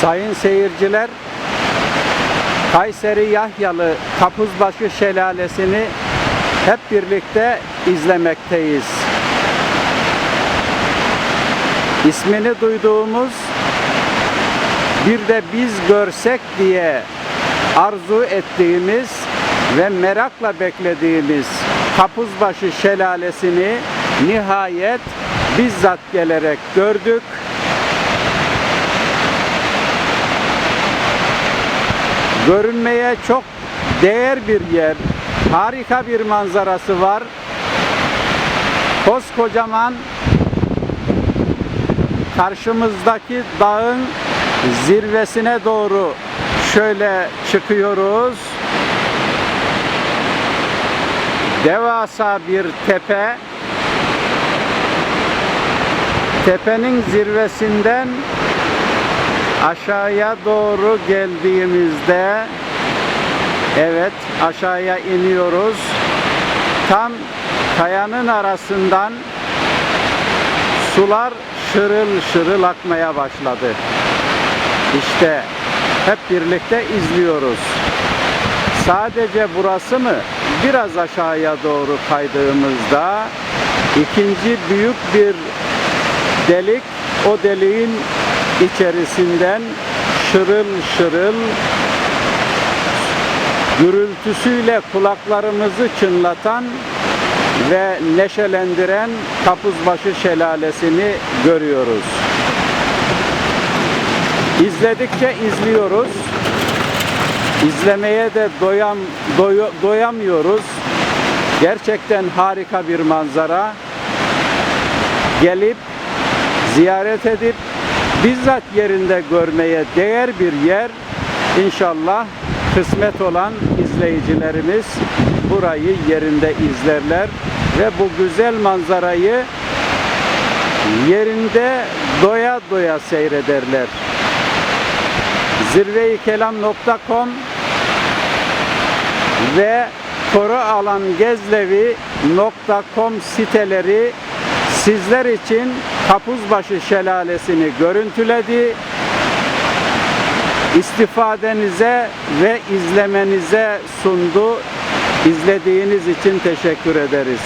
Sayın seyirciler, Kayseri Yahyalı Kapuzbaşı Şelalesi'ni hep birlikte izlemekteyiz. İsmini duyduğumuz bir de biz görsek diye arzu ettiğimiz ve merakla beklediğimiz Kapuzbaşı Şelalesi'ni nihayet bizzat gelerek gördük. Görünmeye çok değer bir yer. Harika bir manzarası var. Koskocaman karşımızdaki dağın zirvesine doğru şöyle çıkıyoruz. Devasa bir tepe. Tepenin zirvesinden aşağıya doğru geldiğimizde evet aşağıya iniyoruz. Tam kayanın arasından sular şırıl şırıl akmaya başladı. İşte hep birlikte izliyoruz. Sadece burası mı? Biraz aşağıya doğru kaydığımızda ikinci büyük bir delik o deliğin içerisinden şırıl şırıl gürültüsüyle kulaklarımızı çınlatan ve neşelendiren Kapuzbaşı Şelalesi'ni görüyoruz. İzledikçe izliyoruz. İzlemeye de doyam doyu- doyamıyoruz. Gerçekten harika bir manzara. Gelip ziyaret edip bizzat yerinde görmeye değer bir yer. İnşallah kısmet olan izleyicilerimiz burayı yerinde izlerler ve bu güzel manzarayı yerinde doya doya seyrederler. zirveyikelam.com ve korualangezlevi.com siteleri sizler için Kapuzbaşı Şelalesi'ni görüntüledi. İstifadenize ve izlemenize sundu. İzlediğiniz için teşekkür ederiz.